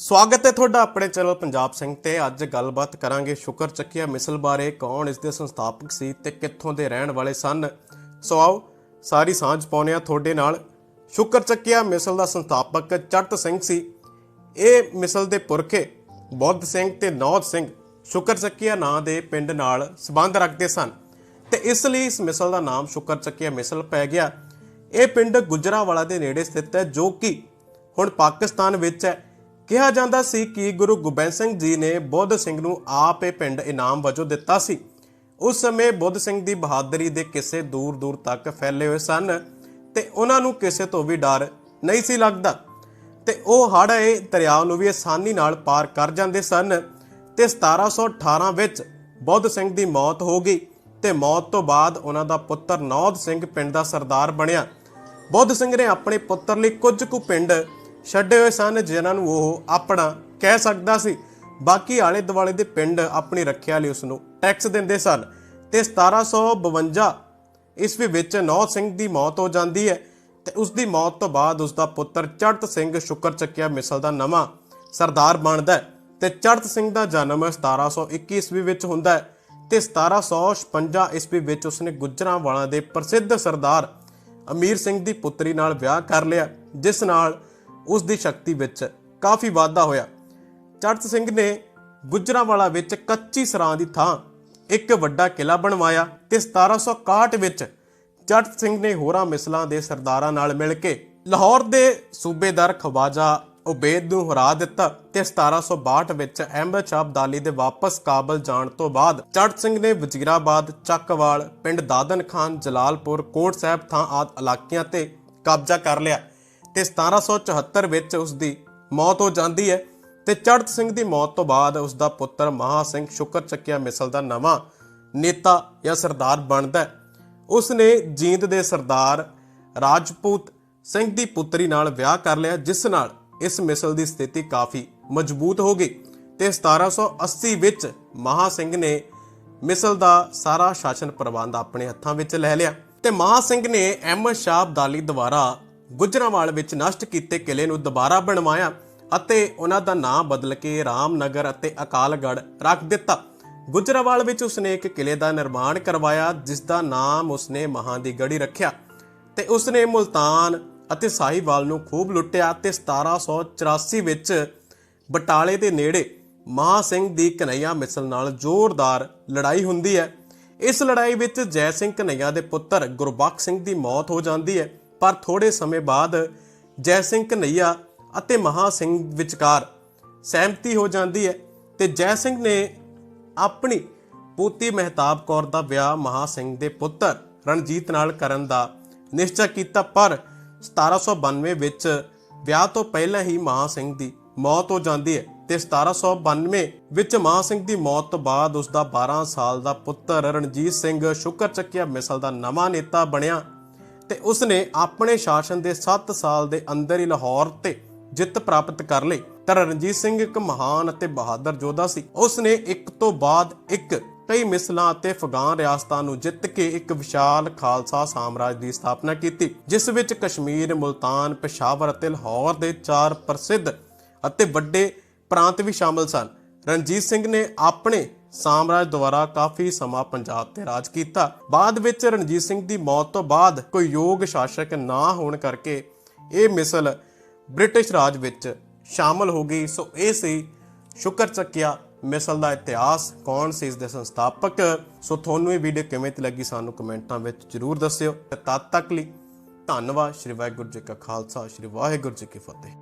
ਸਵਾਗਤ ਹੈ ਤੁਹਾਡਾ ਆਪਣੇ ਚੈਨਲ ਪੰਜਾਬ ਸਿੰਘ ਤੇ। ਅੱਜ ਗੱਲਬਾਤ ਕਰਾਂਗੇ ਸ਼ੁਕਰ ਚੱਕੀਆ ਮਿਸਲ ਬਾਰੇ, ਕੌਣ ਇਸ ਦੇ ਸੰਸਥਾਪਕ ਸੀ ਤੇ ਕਿੱਥੋਂ ਦੇ ਰਹਿਣ ਵਾਲੇ ਸਨ। ਸੋ ਆਓ, ਸਾਰੀ ਸਾਂਝ ਪਾਉਂਦੇ ਆ ਤੁਹਾਡੇ ਨਾਲ। ਸ਼ੁਕਰ ਚੱਕੀਆ ਮਿਸਲ ਦਾ ਸੰਸਥਾਪਕ ਚੜਤ ਸਿੰਘ ਸੀ। ਇਹ ਮਿਸਲ ਦੇ ਪੁਰਖੇ ਬੁੱਧ ਸਿੰਘ ਤੇ ਨੌਦ ਸਿੰਘ ਸ਼ੁਕਰ ਚੱਕੀਆ ਨਾਂ ਦੇ ਪਿੰਡ ਨਾਲ ਸੰਬੰਧ ਰੱਖਦੇ ਸਨ। ਤੇ ਇਸ ਲਈ ਇਸ ਮਿਸਲ ਦਾ ਨਾਮ ਸ਼ੁਕਰ ਚੱਕੀਆ ਮਿਸਲ ਪੈ ਗਿਆ। ਇਹ ਪਿੰਡ ਗੁਜਰਾਵਾਲਾ ਦੇ ਨੇੜੇ ਸਥਿਤ ਹੈ, ਜੋ ਕਿ ਹੁਣ ਪਾਕਿਸਤਾਨ ਵਿੱਚ ਹੈ। ਕਿਹਾ ਜਾਂਦਾ ਸੀ ਕਿ ਗੁਰੂ ਗੋਬਿੰਦ ਸਿੰਘ ਜੀ ਨੇ ਬੁੱਧ ਸਿੰਘ ਨੂੰ ਆਪ ਇਹ ਪਿੰਡ ਇਨਾਮ ਵਜੋਂ ਦਿੱਤਾ ਸੀ। ਉਸ ਸਮੇਂ ਬੁੱਧ ਸਿੰਘ ਦੀ ਬਹਾਦਰੀ ਦੇ ਕਿੱਸੇ ਦੂਰ ਦੂਰ ਤੱਕ ਫੈਲੇ ਹੋਏ ਸਨ ਤੇ ਉਹਨਾਂ ਨੂੰ ਕਿਸੇ ਤੋਂ ਵੀ ਡਰ ਨਹੀਂ ਸੀ ਲੱਗਦਾ। ਤੇ ਉਹ ਹੜ੍ਹ ਆਏ ਦਰਿਆ ਨੂੰ ਵੀ ਆਸਾਨੀ ਨਾਲ ਪਾਰ ਕਰ ਜਾਂਦੇ ਸਨ ਤੇ 1718 ਵਿੱਚ ਬੁੱਧ ਸਿੰਘ ਦੀ ਮੌਤ ਹੋ ਗਈ ਤੇ ਮੌਤ ਤੋਂ ਬਾਅਦ ਉਹਨਾਂ ਦਾ ਪੁੱਤਰ ਨੌਦ ਸਿੰਘ ਪਿੰਡ ਦਾ ਸਰਦਾਰ ਬਣਿਆ। ਬੁੱਧ ਸਿੰਘ ਨੇ ਆਪਣੇ ਪੁੱਤਰ ਲਈ ਕੁਝ ਕੁ ਪਿੰਡ ਛੱਡੇ ਹੋਏ ਸਨ ਜਿਨ੍ਹਾਂ ਨੂੰ ਉਹ ਆਪਣਾ ਕਹਿ ਸਕਦਾ ਸੀ। ਬਾਕੀ ਆਲੇ ਦੁਆਲੇ ਦੇ ਪਿੰਡ ਆਪਣੀ ਰੱਖਿਆ ਲਈ ਉਸ ਨੂੰ ਟੈਕਸ ਦਿੰਦੇ ਸਨ ਤੇ 1752 ਈਸਵੀ ਵਿੱਚ ਨੌ ਸਿੰਘ ਦੀ ਮੌਤ ਹੋ ਜਾਂਦੀ ਹੈ ਤੇ ਉਸ ਦੀ ਮੌਤ ਤੋਂ ਬਾਅਦ ਉਸ ਦਾ ਪੁੱਤਰ ਚੜਤ ਸਿੰਘ ਸ਼ੁਕਰ ਚੱਕਿਆ ਮਿਸਲ ਦਾ ਨਵਾਂ ਸਰਦਾਰ ਬਣਦਾ ਹੈ ਤੇ ਚੜਤ ਸਿੰਘ ਦਾ ਜਨਮ 1721 ਈਸਵੀ ਵਿੱਚ ਹੁੰਦਾ ਹੈ ਤੇ 1756 ਈਸਵੀ ਵਿੱਚ ਉਸਨੇ ਗੁਜਰਾਂਵਾਲਾ ਦੇ ਪ੍ਰਸਿੱਧ ਸਰਦਾਰ ਅਮੀਰ ਸਿੰਘ ਦੀ ਪੁੱਤਰੀ ਨਾਲ ਵਿਆਹ ਕਰ ਲਿਆ, ਜਿਸ ਨਾਲ ਉਸ ਦੀ ਸ਼ਕਤੀ ਵਿੱਚ ਕਾਫੀ ਵਾਧਾ ਹੋਇਆ। ਚੜਤ ਸਿੰਘ ਨੇ ਗੁਜਰਾਂਵਾਲਾ ਵਿੱਚ ਕੱਚੀ ਸਰਾਂ ਦੀ ਥਾਂ ਇੱਕ ਵੱਡਾ ਕਿਲਾ ਬਣਵਾਇਆ ਤੇ 1761 ਵਿੱਚ ਚੜਤ ਸਿੰਘ ਨੇ ਹੋਰਾਂ ਮਿਸਲਾਂ ਦੇ ਸਰਦਾਰਾਂ ਨਾਲ ਮਿਲ ਕੇ ਲਾਹੌਰ ਦੇ ਸੂਬੇਦਾਰ ਖਵਾਜਾ ਉਬੈਦ ਨੂੰ ਹਰਾ ਦਿੱਤਾ ਤੇ 1762 ਵਿੱਚ ਅਹਿਮਦ ਸ਼ਾਹ ਅਬਦਾਲੀ ਦੇ ਵਾਪਸ ਕਾਬਲ ਜਾਣ ਤੋਂ ਬਾਅਦ ਚੜਤ ਸਿੰਘ ਨੇ ਵਜ਼ੀਰਾਬਾਦ, ਚੱਕਵਾਲ, ਪਿੰਡ ਦਾਦਨ ਖਾਨ, ਜਲਾਲਪੁਰ, ਕੋਟ ਸਾਹਿਬ ਥਾਂ ਆਦਿ ਇਲਾਕਿਆਂ ਤੇ ਕਬਜ਼ਾ ਕਰ ਲਿਆ। ਤੇ 1774 ਵਿੱਚ ਉਸ ਦੀ ਮੌਤ ਹੋ ਜਾਂਦੀ ਹੈ ਤੇ ਚੜਤ ਸਿੰਘ ਦੀ ਮੌਤ ਤੋਂ ਬਾਅਦ ਉਸ ਦਾ ਪੁੱਤਰ ਮਹਾ ਸਿੰਘ ਸ਼ੁਕਰ ਚੱਕਿਆ ਮਿਸਲ ਦਾ ਨਵਾਂ ਨੇਤਾ ਜਾਂ ਸਰਦਾਰ ਬਣਦਾ ਉਸ ਨੇ ਜੀਂਦ ਦੇ ਸਰਦਾਰ ਰਾਜਪੂਤ ਸਿੰਘ ਦੀ ਪੁੱਤਰੀ ਨਾਲ ਵਿਆਹ ਕਰ ਲਿਆ, ਜਿਸ ਨਾਲ ਇਸ ਮਿਸਲ ਦੀ ਸਥਿਤੀ ਕਾਫੀ ਮਜ਼ਬੂਤ ਹੋ ਗਈ ਤੇ 1780 ਵਿੱਚ ਮਹਾ ਸਿੰਘ ਨੇ ਮਿਸਲ ਦਾ ਸਾਰਾ ਸ਼ਾਸਨ ਪ੍ਰਬੰਧ ਆਪਣੇ ਹੱਥਾਂ ਵਿੱਚ ਲੈ ਲਿਆ ਤੇ ਮਹਾ ਸਿੰਘ ਨੇ ਅਹਿਮਦ ਸ਼ਾਹ ਅਬਦਾਲੀ ਦੁਆਰਾ ਗੁਜਰਾਂਵਾਲ ਵਿੱਚ ਨਸ਼ਟ ਕੀਤੇ ਕਿਲੇ ਨੂੰ ਦੁਬਾਰਾ ਬਣਵਾਇਆ ਅਤੇ ਉਹਨਾਂ ਦਾ ਨਾਮ ਬਦਲ ਕੇ ਰਾਮਨਗਰ ਅਤੇ ਅਕਾਲਗੜ੍ਹ ਰੱਖ ਦਿੱਤਾ। ਗੁਜਰਾਵਾਲ ਵਿੱਚ ਉਸਨੇ ਇੱਕ ਕਿਲੇ ਦਾ ਨਿਰਮਾਣ ਕਰਵਾਇਆ, ਜਿਸ ਦਾ ਨਾਮ ਉਸਨੇ ਮਹਾਂ ਦੀ ਗੜੀ ਰੱਖਿਆ ਤੇ ਉਸਨੇ ਮੁਲਤਾਨ ਅਤੇ ਸਾਹੀਵਾਲ ਨੂੰ ਖੂਬ ਲੁੱਟਿਆ ਤੇ 1784 ਵਿੱਚ ਬਟਾਲੇ ਦੇ ਨੇੜੇ ਮਹਾ ਸਿੰਘ ਦੀ ਕਨਈਆ ਮਿਸਲ ਨਾਲ ਜ਼ੋਰਦਾਰ ਲੜਾਈ ਹੁੰਦੀ ਹੈ। ਇਸ ਲੜਾਈ ਵਿੱਚ ਜੈ ਸਿੰਘ ਕਨਈਆ ਦੇ ਪੁੱਤਰ ਗੁਰਬਖਸ਼ ਸਿੰਘ ਦੀ ਮੌਤ ਹੋ ਜਾਂਦੀ ਹੈ। ਪਰ ਥੋੜੇ ਸਮੇਂ ਬਾਅਦ ਜੈ ਸਿੰਘ ਕਨਈਆ ਅਤੇ ਮਹਾ ਸਿੰਘ ਵਿਚਕਾਰ ਸਹਿਮਤੀ ਹੋ ਜਾਂਦੀ ਹੈ ਤੇ ਜੈ ਸਿੰਘ ਨੇ ਆਪਣੀ ਪੋਤੀ ਮਹਿਤਾਬ ਕੌਰ ਦਾ ਵਿਆਹ ਮਹਾ ਸਿੰਘ ਦੇ ਪੁੱਤਰ ਰਣਜੀਤ ਨਾਲ ਕਰਨ ਦਾ ਨਿਸ਼ਚਾ ਕੀਤਾ, ਪਰ 1792 ਵਿੱਚ ਵਿਆਹ ਤੋਂ ਪਹਿਲਾਂ ਹੀ ਮਹਾ ਸਿੰਘ ਦੀ ਮੌਤ ਹੋ ਜਾਂਦੀ ਹੈ ਤੇ 1792 ਵਿੱਚ ਮਹਾ ਸਿੰਘ ਦੀ ਮੌਤ ਤੋਂ ਬਾਅਦ ਉਸ ਦਾ 12 ਸਾਲ ਦਾ ਪੁੱਤਰ ਰਣਜੀਤ ਸਿੰਘ ਸ਼ੁਕਰ ਚੱਕਿਆ ਮਿਸਲ ਦਾ ਨਵਾਂ ਨੇਤਾ ਬਣਿਆ। ਤੇ ਉਸਨੇ ਆਪਣੇ ਸ਼ਾਸਨ ਦੇ 7 ਸਾਲ ਦੇ ਅੰਦਰ ਹੀ ਲਾਹੌਰ ਤੇ ਜਿੱਤ ਪ੍ਰਾਪਤ ਕਰ ਲਈ। ਤਾਂ ਰਣਜੀਤ ਸਿੰਘ ਇੱਕ ਮਹਾਨ ਅਤੇ ਬਹਾਦਰ ਯੋਧਾ ਸੀ। ਉਸਨੇ ਇੱਕ ਤੋਂ ਬਾਅਦ ਇੱਕ ਕਈ ਮਿਸਲਾਂ ਅਤੇ ਅਫਗਾਨ ਰਿਆਸਤਾਂ ਨੂੰ ਜਿੱਤ ਕੇ ਇੱਕ ਵਿਸ਼ਾਲ ਖਾਲਸਾ ਸਾਮਰਾਜ ਦੀ ਸਥਾਪਨਾ ਕੀਤੀ, ਜਿਸ ਵਿੱਚ ਕਸ਼ਮੀਰ, ਮੁਲਤਾਨ, ਪਸ਼ਾਵਰ ਅਤੇ ਲਾਹੌਰ ਦੇ ਚਾਰ ਪ੍ਰਸਿੱਧ ਅਤੇ ਵੱਡੇ ਪ੍ਰਾਂਤ ਵੀ ਸ਼ਾਮਲ ਸਨ। ਰਣਜੀਤ ਸਿੰਘ ਨੇ ਆਪਣੇ ਸਾਮਰਾਜ ਦੁਆਰਾ ਕਾਫੀ ਸਮਾਂ ਪੰਜਾਬ ਤੇ ਰਾਜ ਕੀਤਾ। ਬਾਅਦ ਵਿੱਚ ਰਣਜੀਤ ਸਿੰਘ ਦੀ ਮੌਤ ਤੋਂ ਬਾਅਦ ਕੋਈ ਯੋਗ ਸ਼ਾਸਕ ਨਾ ਹੋਣ ਕਰਕੇ ਇਹ ਮਿਸਲ ਬ੍ਰਿਟਿਸ਼ ਰਾਜ ਵਿੱਚ ਸ਼ਾਮਲ ਹੋ ਗਈ। ਸੋ ਇਹ ਸੀ ਸ਼ੁਕਰ ਚੱਕਿਆ ਮਿਸਲ ਦਾ ਇਤਿਹਾਸ, ਕੌਣ ਸੀ ਇਸ ਦੇ ਸੰਸਥਾਪਕ? ਸੋ ਤੁਹਾਨੂੰ ਇਹ ਵੀਡੀਓ ਕਿਵੇਂ ਤੇ ਲੱਗੀ ਸਾਨੂੰ ਕਮੈਂਟਾਂ ਵਿੱਚ ਜਰੂਰ ਦੱਸਿਓ। ਤੇ ਤਦ ਤੱਕ ਲਈ ਧੰਨਵਾਦ। ਸ਼੍ਰੀ ਵਾਹਿਗੁਰੂ ਜੀ ਕਾ ਖਾਲਸਾ, ਸ਼੍ਰੀ ਵਾਹਿਗੁਰੂ ਜੀ ਕੀ ਫਤਿਹ।